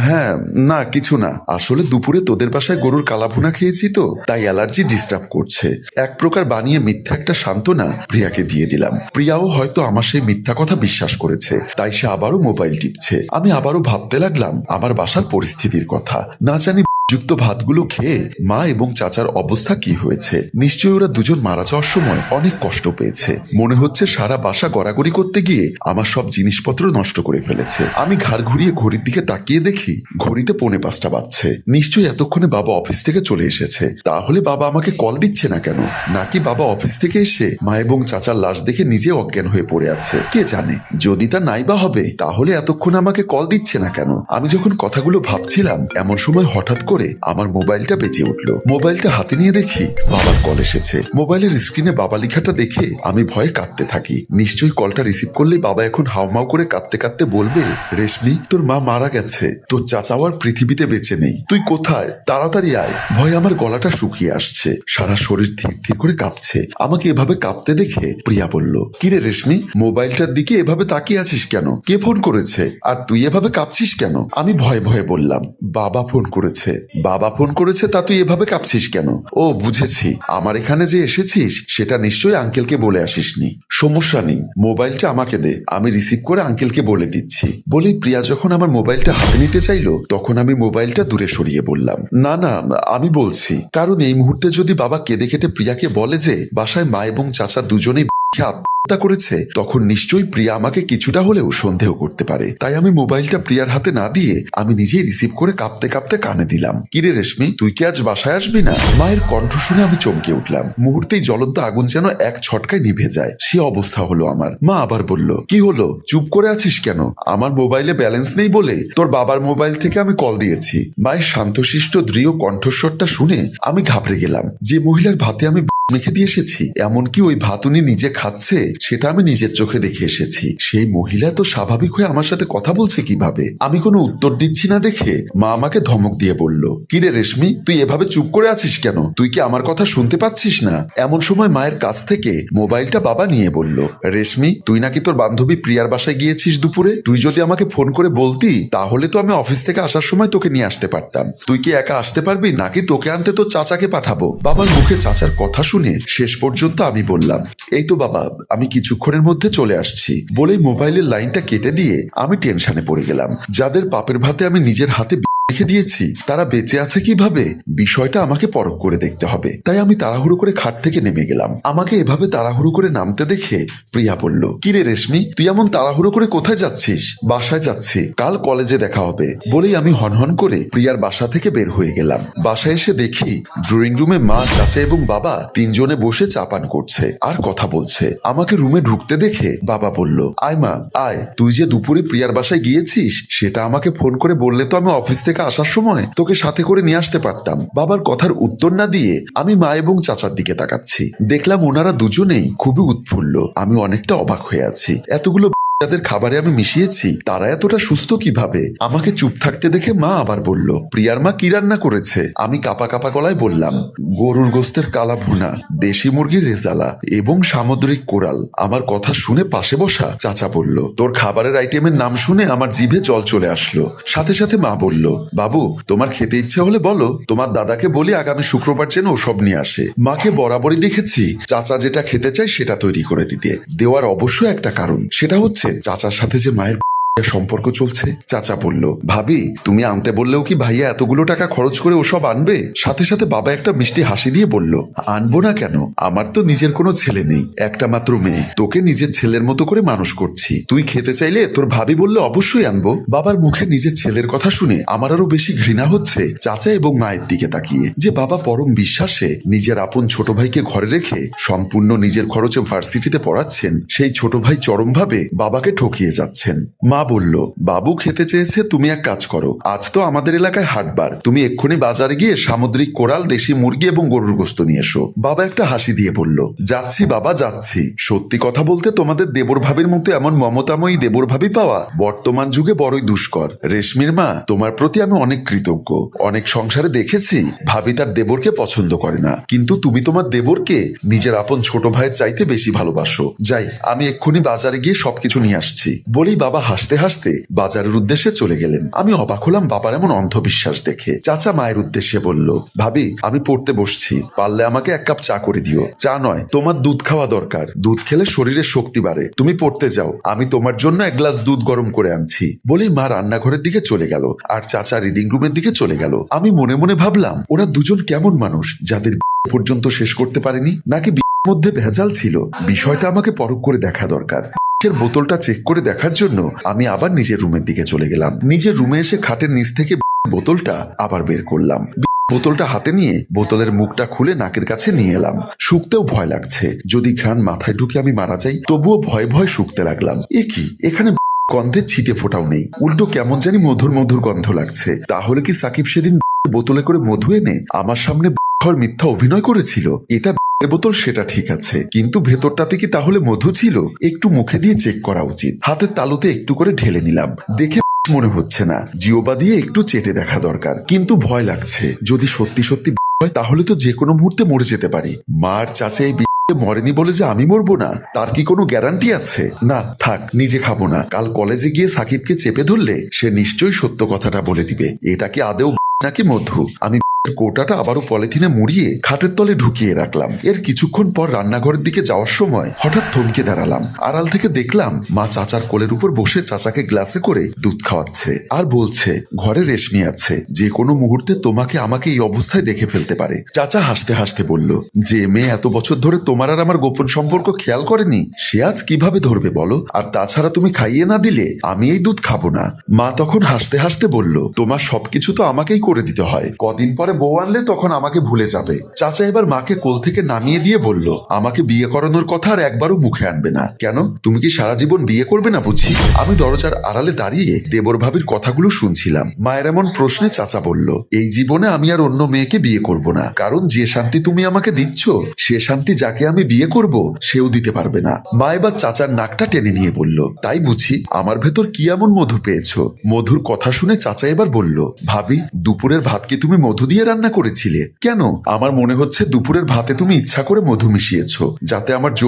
Speaker 1: হ্যাঁ না, কিছু না। আসলে দুপুরে তোদের বাসায় গরুর কালাভুনা খেয়েছি তো, তাই অ্যালার্জি ডিস্টার্ব করছে। এক প্রকার বানিয়ে মিথ্যা একটা সান্ত্বনা প্রিয়াকে দিয়ে দিলাম। প্রিয়াও হয়তো আমার সেই মিথ্যা কথা বিশ্বাস করেছে, তাই সে আবারও মোবাইল টিপছে। আমি আবারও ভাবতে লাগলাম, আমার বাসার পরিস্থিতির কথা। না জানি যুক্ত ভাতগুলো খেয়ে মা এবং চাচার অবস্থা কি হয়েছে? নিশ্চয়ই ওরা দুজন মারা যাওয়ার সময় অনেক কষ্ট পেয়েছে। মনে হচ্ছে সারা বাসা গড়াগড়ি করতে গিয়ে আমার সব জিনিসপত্র নষ্ট করে ফেলেছে। আমি ঘাড় ঘুরিয়ে ঘড়ির দিকে তাকিয়ে দেখি ঘড়িতে পৌনে পাঁচটা বাজছে। নিশ্চয়ই এতক্ষণে বাবা অফিস থেকে চলে এসেছে। তাহলে বাবা আমাকে কল দিচ্ছে না কেন? নাকি বাবা অফিস থেকে এসে মা এবং চাচার লাশ দেখে নিজে অজ্ঞান হয়ে পড়ে আছে? কে জানে? যদি তা নাই বা হবে, তাহলে এতক্ষণ আমাকে কল দিচ্ছে না কেন? আমি যখন কথাগুলো ভাবছিলাম, এমন সময় হঠাৎ করে আমার মোবাইলটা বেজে উঠল। মোবাইলটা হাতে নিয়ে দেখি বাবার কল এসেছে। মোবাইলের স্ক্রিনে বাবা লেখাটা দেখে আমি ভয়ে কাঁদতে থাকি। নিশ্চয়ই কলটা রিসিভ করলেই বাবা এখন হাউমাউ করে কাঁদতে কাঁদতে বলবে, রেশমি, তোর মা মারা গেছে। তোর চাচাও আর পৃথিবীতে বেঁচে নেই। তুই কোথায়? তাড়াতাড়ি আয়। ভয়ে আমার গলাটা শুকিয়ে আসছে। সারা শরীর ধীর ধীর করে কাঁপছে। আমাকে এভাবে কাঁপতে দেখে প্রিয়া বলল কিরে রেশমি, মোবাইলটার দিকে এভাবে তাকিয়ে আছিস কেন? কে ফোন করেছে? আর তুই এভাবে কাঁপছিস কেন? আমি ভয়ে ভয়ে বললাম, বাবা ফোন করেছে। বাবা ফোন করেছে, তা তুই এভাবে কাঁপছিস কেন? ও, বুঝেছি। আমার এখানে যে এসেছিস, সেটা নিশ্চয়ই আঙ্কেলকে বলে আসিসনি। সমস্যা নেই, মোবাইলটা আমাকে দে। আমি রিসিভ করে আঙ্কেলকে বলে দিচ্ছি। বলেই প্রিয়া যখন আমার মোবাইলটা হাতে নিতে চাইলো, তখন আমি মোবাইলটা দূরে সরিয়ে বললাম। না না, আমি বলছি, কারণ এই মুহূর্তে যদি বাবা কেঁদে কেটে প্রিয়াকে বলে যে, বাসায় মা এবং চাচা দুজনেই আত্মহত্যা করেছে, তখন নিশ্চয়ই প্রিয়া আমাকে কিছুটা হলেও সন্দেহ করতে পারে। তাই আমি মোবাইলটা প্রিয়ার হাতে না দিয়ে আমি নিজেই রিসিভ করে কাঁপতে কাঁপতে কানে দিলাম। কিরে রেশমি, তুই কি আজ বাসায় আসবি না? মায়ের কণ্ঠ শুনে আমি চমকে উঠলাম। মুহূর্তেই জ্বলন্ত আগুন যেন এক ছটকায় নিভে যায়। সে অবস্থা হলো আমার। মা আবার বলল, কি হলো? চুপ করে আছিস কেন? আমার মোবাইলে ব্যালেন্স নেই বলে তোর বাবার মোবাইল থেকে আমি কল দিয়েছি। মায়ের শান্তশিষ্ট দৃঢ় কণ্ঠস্বরটা শুনে আমি ঘাবড়ে গেলাম। যে মহিলার ভাতে আমি মেখে দিয়ে এসেছি। এমনকি ওই ভাত উনি নিজে খাচ্ছে, সেটা আমি নিজের চোখে দেখে এসেছি। সেই মহিলা তো স্বাভাবিক হয়ে আমার সাথে কথা বলছে কীভাবে? আমি কোনো উত্তর দিচ্ছি না দেখে মা আমাকে ধমক দিয়ে বলল কিরে রেশমি, তুই এভাবে চুপ করে আছিস কেন? তুই কি আমার কথা শুনতে পাচ্ছিস না? এমন সময় মায়ের কাছ থেকে মোবাইলটা বাবা নিয়ে বলল, রেশমি, তুই নাকি তোর বান্ধবী প্রিয়ার বাসায় গিয়েছিস দুপুরে? তুই যদি আমাকে ফোন করে বলতি, তাহলে তো আমি অফিস থেকে আসার সময় তোকে নিয়ে আসতে পারতাম। তুই কি একা আসতে পারবি? নাকি তোকে আনতে তোর চাচাকে পাঠাবো? বাবার মুখে চাচার কথা শেষ পর্যন্ত আমি বললাম, এই তো বাবা, আমি কিছুক্ষণের মধ্যে চলে আসছি। বলেই মোবাইলের লাইনটা কেটে দিয়ে আমি টেনশনে পড়ে গেলাম। যাদের পাপের ভাতে আমি নিজের হাতে রেখে দিয়েছি। তারা বেঁচে আছে কীভাবে? বিষয়টা আমাকে পরখ করে দেখতে হবে। তাই আমি তাড়াহুড়ো করে খাট থেকে নেমে গেলাম। আমাকে এভাবে তাড়াহুড়ো করে নামতে দেখে প্রিয়া বলল, কিরে রেশমি, তুই এমন তাড়াহুড়ো করে কোথায় যাচ্ছিস? বাসায় যাচ্ছি। কাল কলেজে দেখা হবে। বলেই আমি হনহন করে প্রিয়ার বাসা থেকে বের হয়ে গেলাম। বাসায় এসে দেখি ড্রয়িং রুমে মা, চাচা এবং বাবা তিনজনে বসে চাপান করছে আর কথা বলছে। আমাকে রুমে ঢুকতে দেখে বাবা বলল, আয় মা, আয়। তুই যে দুপুরে প্রিয়ার বাসায় গিয়েছিস, সেটা আমাকে ফোন করে বললে তো আমি অফিস থেকে আসার সময় তোকে সাথে করে নিয়ে আসতে পারতাম। বাবার কথার উত্তর না দিয়ে আমি মা এবং চাচার দিকে তাকাচ্ছি। দেখলাম ওনারা দুজনেই খুবই উৎফুল্ল। আমি অনেকটা অবাক হয়ে আছি। এতগুলো যাদের খাবারে আমি মিশিয়েছি, তারা এতটা সুস্থ কীভাবে? আমাকে চুপ থাকতে দেখে মা আবার বলল, প্রিয়ার মা কি রান্না করেছে? আমি কাপা কাপা গলায় বললাম, গরুর গোস্তের কালা ভুনা দেশি মুরগির রেজালা এবং সামুদ্রিক কোরাল। আমার কথা শুনে পাশে বসা চাচা বলল, তোর খাবারের আইটেমের নাম শুনে আমার জিভে জল চলে আসলো। সাথে সাথে মা বলল, বাবু, তোমার খেতে ইচ্ছে হলে বলো, তোমার দাদাকে বলি আগামী শুক্রবার যেন ওসব নিয়ে আসে। মাকে বরাবরই দেখেছি, চাচা যেটা খেতে চায় সেটা তৈরি করে দিতে। দেওয়ার অবশ্য একটা কারণ, সেটা হচ্ছে চাচার সাথে যে মায়ের সম্পর্ক চলছে। চাচা বলল, ভাবি, তুমি আনতে বললেও কি ভাইয়া এতগুলো টাকা খরচ করে ওসব আনবে? সাথে সাথে বাবা একটা মিষ্টি হাসি দিয়ে বলল, আনব না কেন? আমার তো নিজের কোনো ছেলে নেই, একটা মাত্র মেয়ে। তোকে নিজের ছেলের মতো করে মানুষ করছি। তুই খেতে চাইলে তোর ভাবি বললে অবশ্যই আনব। বাবার মুখে নিজের ছেলের কথা শুনে আমার আরও বেশি ঘৃণা হচ্ছে চাচা এবং মায়ের দিকে তাকিয়ে। যে বাবা পরম বিশ্বাসে নিজের আপন ছোট ভাইকে ঘরে রেখে সম্পূর্ণ নিজের খরচে ভার্সিটিতে পড়াচ্ছেন, সেই ছোট ভাই চরমভাবে বাবাকে ঠকিয়ে যাচ্ছেন। মা বলল, বাবু খেতে চেয়েছে, তুমি এক কাজ করো। আজ তো আমাদের এলাকায় হাটবার। তুমি এক্ষুনি বাজারে গিয়ে সামুদ্রিক কোরাল, দেশি মুরগি এবং গরুর গোস্ত নিয়ে এসো। বাবা একটা হাসি দিয়ে বলল, যাচ্ছি বাবা, যাচ্ছি। সত্যি কথা বলতে তোমাদের দেবর ভাবির মতো এমন মমতাময়ী দেবর ভাবি পাওয়া বর্তমান যুগে বড়ই দুষ্কর। রেশমির মা, তোমার প্রতি আমি অনেক কৃতজ্ঞ। অনেক সংসারে দেখেছি, ভাবি তার দেবরকে পছন্দ করে না। কিন্তু তুমি তোমার দেবরকে নিজের আপন ছোট ভাইয়ের চাইতে বেশি ভালোবাসো। যাই, আমি এক্ষুনি বাজারে গিয়ে সবকিছু নিয়ে আসছি। বলেই বাবা হাসতে হাসতে বাজারের উদ্দেশ্যে চলে গেলেন। আমি অবাক হলাম বাবার এমন অন্ধবিশ্বাস দেখে। চাচা মায়ের উদ্দেশ্যে বলল, ভাবি, আমি পড়তে বসছি। পারলে আমাকে এক কাপ চা করে দিও। চা নয়, তোমার দুধ খাওয়া দরকার। দুধ খেলে শরীরে শক্তি বাড়ে। তুমি পড়তে যাও। আমি তোমার জন্য এক গ্লাস দুধ গরম করে আনছি। বলেই মা রান্নাঘরের দিকে চলে গেল আর চাচা রিডিং রুমের দিকে চলে গেল। আমি মনে মনে ভাবলাম, ওরা দুজন কেমন মানুষ যাদের পর্যন্ত শেষ করতে পারেনি? নাকি মধ্যে ভেজাল ছিল? বিষয়টা আমাকে পরখ করে দেখা দরকার। এর বোতলটা চেক করে দেখার জন্য আমি আবার নিজের রুমের দিকে চলে গেলাম। নিজের রুমে এসে খাটের নিচ থেকে বোতলটা আবার বের করলাম। বোতলটা হাতে নিয়ে বোতলের মুখটা খুলে নাকের কাছে নিয়ে এলাম। শুকতেও ভয় লাগছে। যদি ঘ্রাণ মাথায় ঢুকে আমি মারা যাই, তবুও ভয় ভয় শুকতে লাগলাম। এ কি? এখানে গন্ধের ছিটে ফোটাও নেই। উল্টো কেমন জানি মধুর মধুর গন্ধ লাগছে। তাহলে কি সাকিব সেদিন বোতলে করে মধু এনে আমার সামনে ঘর মিথ্যা অভিনয় করেছিল। এটা বোতল, সেটা ঠিক আছে। কিন্তু ভেতরটাতে কি তাহলে মধু ছিল? একটু মুখে দিয়ে চেক করা উচিত। হাতের তালুতে একটু করে ঢেলে নিলাম। দেখে মনে হচ্ছে না। জিওবা দিয়ে একটু চেটে দেখা দরকার। কিন্তু ভয় লাগছে। যদি সত্যি সত্যি হয়, তাহলে তো যে কোনো মুহূর্তে মরে যেতে পারি। মার চাচা এই মরেনি বলে যে আমি মরবো না। তার কি কোনো গ্যারান্টি আছে? না, থাক, নিজে খাব না। কাল কলেজে গিয়ে সাকিবকে চেপে ধরলে সে নিশ্চয়ই সত্য কথাটা বলে দিবে। এটা কি আদেও নাকি মধু? আমি কোটাটা আবারও পলিথিনে মুড়িয়ে খাটের তলে ঢুকিয়ে রাখলাম। এর কিছুক্ষণ পর রান্নাঘরের দিকে যাওয়ার সময় হঠাৎ থমকে দাঁড়ালাম। আড়াল থেকে দেখলাম, মা চাচার কোলের উপর বসে চাচাকে গ্লাসে করে দুধ খাওয়াচ্ছে আর বলছে, ঘরে রেশমি আছে। যে কোনো মুহূর্তে তোমাকে আমাকে এই অবস্থায় দেখে ফেলতে পারে। চাচা হাসতে হাসতে বলল, যে মেয়ে এত বছর ধরে তোমার আর আমার গোপন সম্পর্ক খেয়াল করেনি, সে আজ কীভাবে ধরবে বলো? আর তাছাড়া তুমি খাইয়ে না দিলে আমি এই দুধ খাব না। মা তখন হাসতে হাসতে বলল, তোমার সবকিছু তো আমাকেই করে দিতে হয়। কদিন পরে বউ আনলে তখন আমাকে ভুলে যাবে। চাচা এবার মাকে কোল থেকে নামিয়ে দিয়ে বলল, আমাকে বিয়ে করানোর কথা আর একবারও মুখে আনবে না। কেন? তুমি কি সারা জীবন বিয়ে করবে না বুঝি? আমি দরজার আড়ালে দাঁড়িয়ে দেবর ভাবির কথাগুলো শুনছিলাম। মায়ের এমন প্রশ্নে চাচা বলল, এই জীবনে আমি আর অন্য মেয়েকে বিয়ে করব না। কারণ যে শান্তি তুমি আমাকে দিচ্ছ, সে শান্তি যাকে আমি বিয়ে করব, সেও দিতে পারবে না। মা এবার চাচার নাকটা টেনে নিয়ে বলল, তাই বুঝি? আমার ভেতর কি এমন মধু পেয়েছ? মধুর কথা শুনে চাচা এবার বলল, ভাবি, দুপুরের ভাত কি তুমি মধু দিয়ে রান্না করেছিলে। কেন? আমার মনে হচ্ছে দুপুরের ভাতে তুমি ইচ্ছা করে মধু মিশিয়েছো, যাতে আমার জো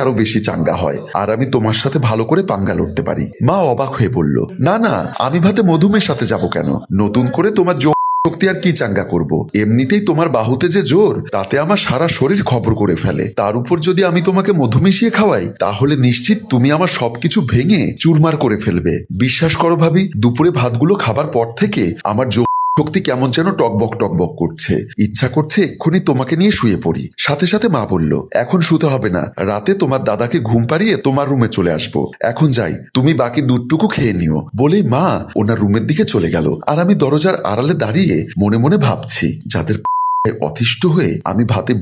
Speaker 1: আরও বেশি চাঙ্গা হয়, আর আমি তোমার সাথে ভালো করে পাঙ্গা লড়তে পারি। মা অবাক হয়ে বলল, না না, আমি ভাতে মধুমের সাথে যাব কেন? নতুন করে তোমার জো শক্তি আর কি চাঙ্গা করব? এমনিতেই তোমার বাহুতে যে জোর, তাতে আমার সারা শরীর খবর করে ফেলে। তার উপর যদি আমি তোমাকে মধু মিশিয়ে খাওয়াই, তাহলে নিশ্চিত তুমি আমার সবকিছু ভেঙে চুরমার করে ফেলবে। বিশ্বাস করো ভাবি, দুপুরে ভাতগুলো খাবার পর থেকে আমার জো শক্তি কেমন যেন টকবক টকবক করছে। ইচ্ছা করছে এক্ষুনি তোমাকে নিয়ে শুয়ে পড়ি। সাথে সাথে মা বলল, এখন শুতে হবে না। রাতে তোমার দাদাকে ঘুম পাড়িয়ে তোমার রুমে চলে আসব। এখন যাই, তুমি বাকি দুধটুকু খেয়ে নিও। বলেই মা ওনার রুমের দিকে চলে গেল। আর আমি দরজার আড়ালে দাঁড়িয়ে মনে মনে ভাবছি, যাদের অতিষ্ঠ হয়ে আমি ভাতে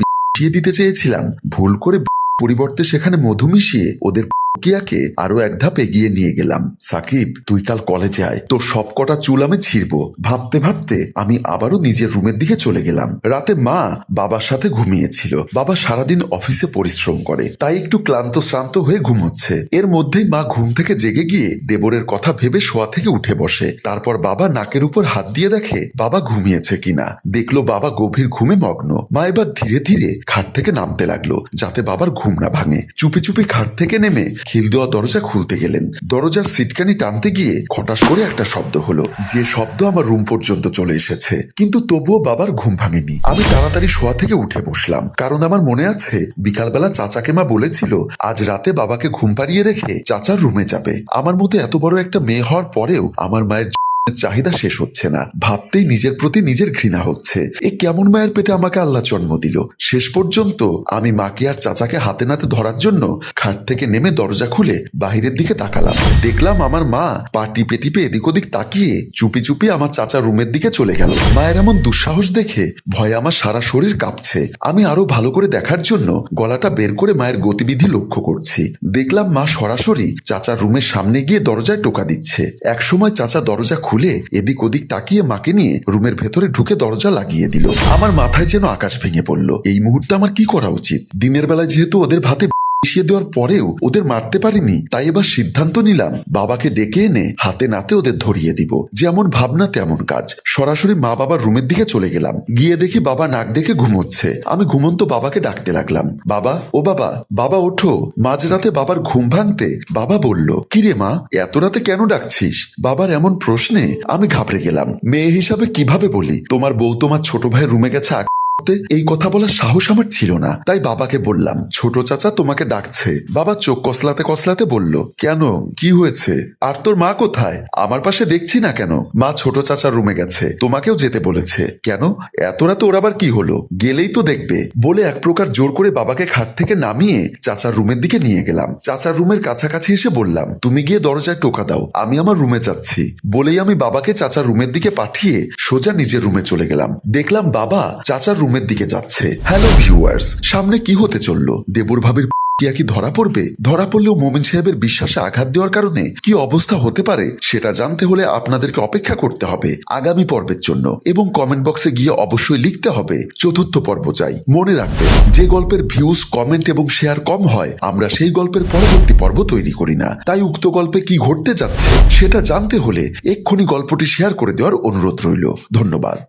Speaker 1: দিতে চেয়েছিলাম, ভুল করে পরিবর্তে সেখানে মধু মিশিয়ে ওদের কিয়াকে আরও এক ধাপ এগিয়ে নিয়ে গেলাম। সাকিব, তুই কাল কলেজে আয়। তোর সব কটা চুল আমি ছিড়ব। ভাবতে ভাবতে আমি আবারও নিজের রুমের দিকে চলে গেলাম। রাতে মা বাবার সাথে ঘুমিয়েছিল। বাবা সারাদিন অফিসে পরিশ্রম করে। তাই একটু ক্লান্ত শ্রান্ত হয়ে ঘুমোচ্ছে এর মধ্যেই মা ঘুম থেকে জেগে গিয়ে দেবরের কথা ভেবে শোয়া থেকে উঠে বসে। তারপর বাবা নাকের উপর হাত দিয়ে দেখে বাবা ঘুমিয়েছে কিনা। দেখল বাবা গভীর ঘুমে মগ্ন। মা এবার ধীরে ধীরে খাট থেকে নামতে লাগল, যাতে বাবার ঘুম না ভাঙে। চুপি চুপি খাট থেকে নেমে খিল দেওয়া দরজা খুলতে গেলেন। দরজার সিটকানি টানতে গিয়ে খটাস করে একটা শব্দ হলো। যে শব্দ আমার রুম পর্যন্ত চলে এসেছে। কিন্তু তবুও বাবার ঘুম ভাঙেনি। আমি তাড়াতাড়ি শোয়া থেকে উঠে বসলাম। কারণ আমার মনে আছে, বিকালবেলা চাচাকে মা বলেছিল, আজ রাতে বাবাকে ঘুম পাড়িয়ে রেখে চাচার রুমে যাবে। আমার মতো এত বড় একটা মেয়ে হওয়ার পরেও আমার মায়ের চাহিদা শেষ হচ্ছে না। ভাবতেই নিজের প্রতি নিজের ঘৃণা হচ্ছে। এ কেমন মায়ের পেটে আমাকে আল্লাহ জন্ম দিল? শেষ পর্যন্ত আমি মাকে আর চাচাকে হাতে নাতে ধরার জন্য খাট থেকে নেমে দরজা খুলে বাহিরের দিকে তাকালাম। দেখলাম আমার মা পা টিপে টিপে এদিক ওদিক তাকিয়ে চুপি চুপি আমার চাচা রুমের দিকে চলে গেল। মায়ের এমন দুঃসাহস দেখে ভয়ে আমার সারা শরীর কাঁপছে। আমি আরও ভালো করে দেখার জন্য গলাটা বের করে মায়ের গতিবিধি লক্ষ্য করছি। দেখলাম মা সরাসরি চাচার রুমের সামনে গিয়ে দরজায় টোকা দিচ্ছে। একসময় চাচা দরজা খুলে এদিক ওদিক তাকিয়ে মাকে নিয়ে রুমের ভেতরে ঢুকে দরজা লাগিয়ে দিল। আমার মাথায় যেন আকাশ ভেঙে পড়ল। এই মুহূর্তে আমার কি করা উচিত? দিনের বেলায় যেহেতু ওদের ভাতে মিশিয়ে দেওয়ার পরেও ওদের মারতে পারিনি, তাই এবার সিদ্ধান্ত নিলাম, বাবাকে ডেকে এনে হাতে নাতে ওদের ধরিয়ে দিব। যেমন ভাবনা, তেমন কাজ। সরাসরি মা বাবার রুমের দিকে চলে গেলাম। গিয়ে দেখি বাবা নাক ডেকে ঘুমোচ্ছে। আমি ঘুমন্ত বাবাকে ডাকতে লাগলাম। বাবা, ও বাবা বাবা ওঠো। মাঝরাতে বাবার ঘুম ভাঙতে বাবা বলল, কিরে মা, এত রাতে কেন ডাকছিস? বাবার এমন প্রশ্নে আমি ঘাবড়ে গেলাম। মেয়ে হিসাবে কীভাবে বলি? তোমার বউ তোমার ছোট ভাইয়ের রুমে গেছে? এই কথা বলার সাহস আমার ছিল না। তাই বাবাকে বললাম, ছোট চাচা তোমাকে ডাকছে। বাবা চোখ কসলাতে কসলাতে বলল, কেন? কি হয়েছে? আর তোর মা কোথায়? আমার পাশে দেখছি না কেন? মা ছোট চাচার রুমে গেছে, তোমাকেও যেতে বলেছে। কেন? এত রাতে ওর আবার কি হলো? গেলেই তো দেখবে। বলে এক প্রকার জোর করে বাবাকে খাট থেকে নামিয়ে চাচার রুমের দিকে নিয়ে গেলাম। চাচার রুমের কাছাকাছি এসে বললাম, তুমি গিয়ে দরজায় টোকা দাও, আমি আমার রুমে যাচ্ছি। বলেই আমি বাবাকে চাচার রুমের দিকে পাঠিয়ে সোজা নিজের রুমে চলে গেলাম। দেখলাম বাবা চাচার রুমের দিকে যাচ্ছে। হ্যালো ভিউয়ার্স সামনে কি হতে চলল? দেবুর ভাবির কি ধরা পড়বে? ধরা পড়লেও মোমিন সাহেবের বিশ্বাসে আঘাত দেওয়ার কারণে কি অবস্থা হতে পারে, সেটা জানতে হলে আপনাদেরকে অপেক্ষা করতে হবে আগামী পর্বের জন্য এবং কমেন্ট বক্সে গিয়ে অবশ্যই লিখতে হবে। চতুর্থ পর্ব চাই। মনে রাখবেন, যে গল্পের ভিউজ কমেন্ট এবং শেয়ার কম হয়, আমরা সেই গল্পের পরবর্তী পর্ব তৈরি করি না। তাই উক্ত গল্পে কি ঘটতে যাচ্ছে, সেটা জানতে হলে এক্ষুনি গল্পটি শেয়ার করে দেওয়ার অনুরোধ রইল। ধন্যবাদ।